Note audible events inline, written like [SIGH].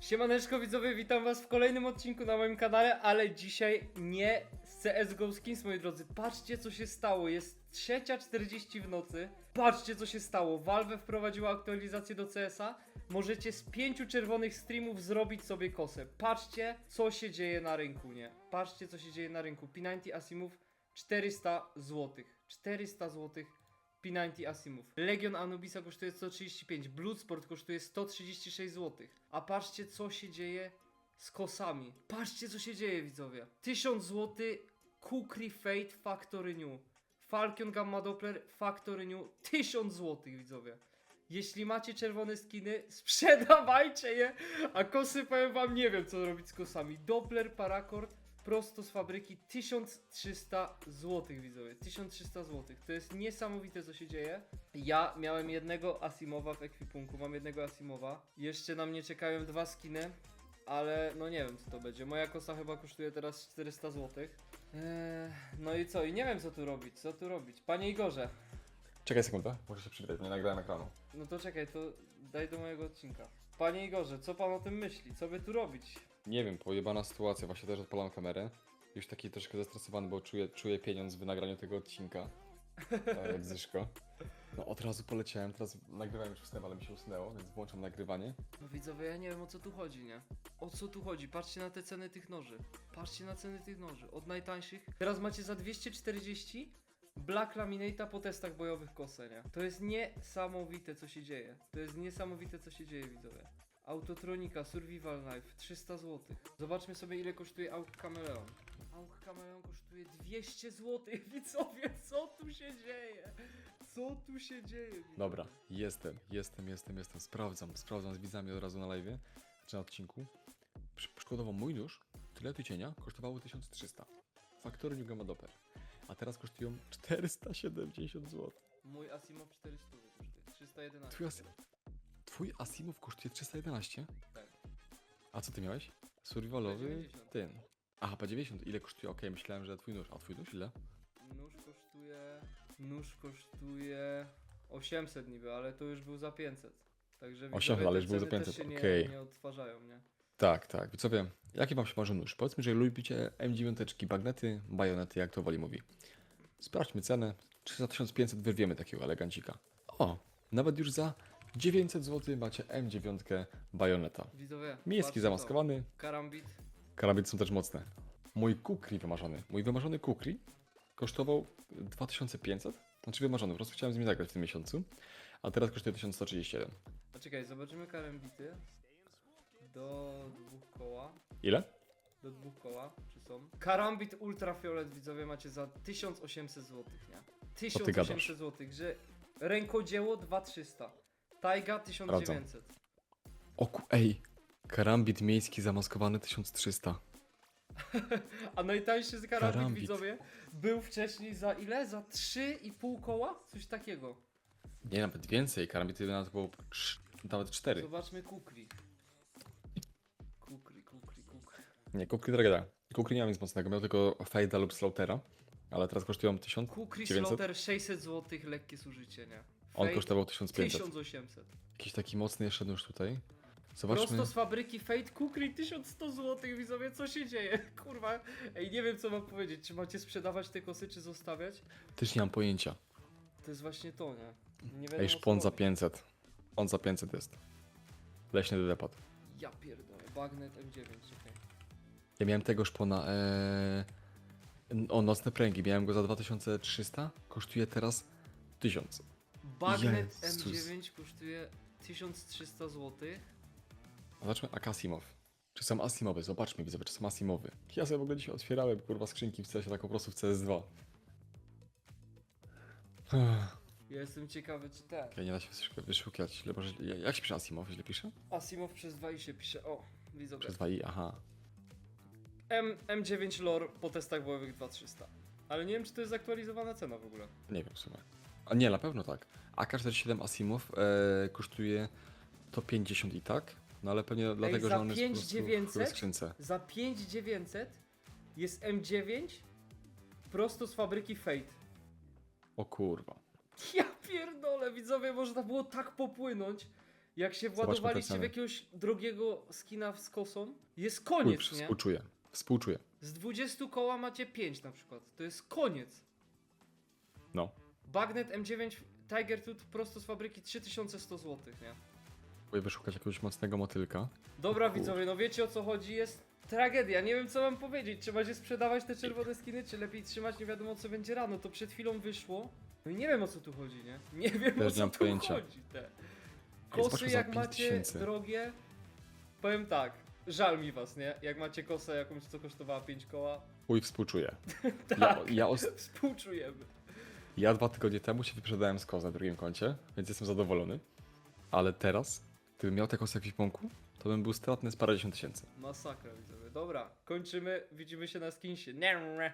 Siemaneczko widzowie, witam was w kolejnym odcinku na moim kanale, ale dzisiaj nie z CSGO Skins, moi drodzy. Patrzcie co się stało, jest 3.40 w nocy. Patrzcie co się stało, Valve wprowadziła aktualizację do CS-a. Możecie z pięciu czerwonych streamów zrobić sobie kosę. Patrzcie co się dzieje na rynku, nie? Patrzcie co się dzieje na rynku. P90 Asimów 400 zł. 400 zł. P90 Asimów. Legion Anubisa kosztuje 135, Bloodsport kosztuje 136 zł. A patrzcie co się dzieje z kosami. Patrzcie co się dzieje widzowie. 1000 zł Kukri Fate Factory New. Falcon Gamma Doppler Factory New 1000 zł widzowie. Jeśli macie czerwone skiny, [LAUGHS] sprzedawajcie je, a kosy powiem wam nie wiem co robić z kosami. Doppler Paracord prosto z fabryki 1300 zł widzowie, 1300 zł. To jest niesamowite co się dzieje. Ja miałem jednego Asimowa w ekwipunku, mam jednego Asimowa. Jeszcze na mnie czekają dwa skiny, ale no nie wiem co to będzie. Moja kosa chyba kosztuje teraz 400 zł. Eee, no i co? I nie wiem co tu robić, co tu robić. Panie Igorze, Czekaj sekundę, muszę się przywitać, nie nagrałem ekranu. no to czekaj, to daj do mojego odcinka. Panie Igorze, co pan o tym myśli? Co by tu robić? Nie wiem, pojebana sytuacja, właśnie też odpalam kamerę. Już taki troszkę zestresowany, bo czuję, czuję pieniądz w nagraniu tego odcinka. Tak, jak Zyszko. No od razu poleciałem, teraz nagrywałem już wstęp, ale mi się usunęło, więc włączam nagrywanie. No widzowie, ja nie wiem o co tu chodzi, nie? O co tu chodzi? Patrzcie na te ceny tych noży. Patrzcie na ceny tych noży. Od najtańszych. Teraz macie za 240 Black Laminate'a po testach bojowych kosę, nie? To jest niesamowite co się dzieje. To jest niesamowite co się dzieje, widzowie. Autotronika, Survival Knife, 300 zł. Zobaczmy sobie ile kosztuje Auk Kameleon. Auk Kameleon kosztuje 200 zł. [LAUGHS] Widzowie, co tu się dzieje? Co tu się dzieje? Dobra, jestem, jestem, jestem, jestem, sprawdzam, sprawdzam z widzami od razu na live, czy na odcinku. Przy- Przykładowo mój nóż, tyle cienia, kosztowało 1300. Faktory New Gamma Doppler. A teraz kosztują 470 zł. Mój Asimov 400 kosztuje. 311. Twój, Twój Asimov kosztuje 311? Tak. A co ty miałeś? Survivalowy? P90. Ten. Aha, P90. Ile kosztuje? Okej, myślałem, że twój nóż. A twój nóż ile? Nóż kosztuje. Nóż kosztuje 800 niby, ale to już był za 500. Także widzowie, 800, te ale już był za ceny też 500, się nie, okej. nie odtwarzają, nie? Tak, tak. Widzowie, jaki wam się marzy nóż? Powiedzmy, że lubicie M9, bagnety, bajonety, jak to woli mówi. Sprawdźmy cenę. Czy za 1500 wyrwiemy takiego elegancika? O, nawet już za 900 zł macie M9 bajoneta. Widzowie. Miejski patrzcie zamaskowany, to. Karambit. karabiny są też mocne. Mój kukri wymarzony. Mój wymarzony kukri kosztował 2500. Znaczy wymarzony, po prostu chciałem z nim zagrać w tym miesiącu. A teraz kosztuje 1131. A czekaj, zobaczymy karambity. Do dwóch koła. Ile? Do dwóch koła, czy są? Karambit Ultrafiolet widzowie macie za 1800 zł, nie? ty gadasz? 1800 zł, że rękodzieło 2300. Taiga 1900. O ku... Ej! Karambit miejski zamaskowany 1300. [LAUGHS] A najtańszy z karambit, Karambit. widzowie był wcześniej za ile? Za 3,5 koła? Coś takiego. Nie, nawet więcej. Karambit nawet było trz- nawet 4. Zobaczmy kukri. Kukri, kukri, kukri. Nie, kukri droga. Kukri nie miał nic mocnego, miał tylko Fejda lub Slaughtera. Ale teraz kosztują 1000. Kukri 900? Slaughter 600 zł, lekkie zużycie, nie? On kosztował 1500. 1800. Jakiś taki mocny jeszcze nóż tutaj. Zobaczmy. Prosto z fabryki Fate Kukri 1100 zł, widzowie, co się dzieje? [LAUGHS] Kurwa, ej, nie wiem co mam powiedzieć, czy macie sprzedawać te kosy, czy zostawiać? Też nie mam pojęcia. To jest właśnie to, nie? Nie wiadomo, Ej, co szpon za robić. 500. On za 500 jest. Leśny depad. Ja pierdolę, Bagnet M9, czekaj. Ja miałem tego szpona. Ee... O, nocne pręgi. Miałem go za 2300. Kosztuje teraz 1000. Bagnet Jezus. M9 kosztuje 1300 zł. Zobaczmy Akasimow. Czy są Asimowy? Zobaczmy, widzowie, czy są Asimowy. Ja sobie w ogóle dzisiaj otwierałem, kurwa, skrzynki w CS-ie, tak po prostu w CS2. Ja jestem ciekawy, czy ten. Ja nie da się wyszuka- wyszukiwać. Źle, może, jak się pisze Asimow? Źle pisze? Asimow przez 2 i się pisze. O, widzowie. Przez 2i, aha. M, M9 lore po testach bojowych 2300. Ale nie wiem, czy to jest zaktualizowana cena w ogóle. Nie wiem w sumie. A nie, na pewno tak. AK-47 Asimov e, kosztuje to 50 i tak. No ale pewnie dlatego, za że on jest po prostu w 5900? skrzynce. Za 5900 jest M9 prosto z fabryki Fate. O kurwa. Ja pierdolę, widzowie, można było tak popłynąć. Jak się władowaliście w jakiegoś drogiego skina z kosą, jest Uj, koniec, nie? współczuję. Współczuję. Z 20 koła macie 5 na przykład. To jest koniec. No. Bagnet M9 Tiger Tooth prosto z fabryki 3100 zł, nie? Próbuję wyszukać jakiegoś mocnego motylka. Dobra widzowie, no wiecie o co chodzi, jest tragedia, nie wiem co mam powiedzieć, trzeba się sprzedawać te czerwone skiny, czy lepiej trzymać, nie wiadomo co będzie rano, to przed chwilą wyszło, no i nie wiem o co tu chodzi, nie? Nie wiem Też o nie co mam tu pojęcia. chodzi, te. Kosy za jak 5 macie tysięcy. drogie, powiem tak, żal mi was, nie? Jak macie kosę jakąś co kosztowała 5 koła, Uj, współczuję. [LAUGHS] tak, Ja, ja, os- współczujemy. Ja dwa tygodnie temu się wyprzedałem z koz na drugim koncie, więc jestem zadowolony. Ale teraz, gdybym miał te kosy w ekwipunku, to bym był stratny z parędziesiąt tysięcy. Masakra widzowie, dobra, kończymy, widzimy się na skinsie, nie, nie.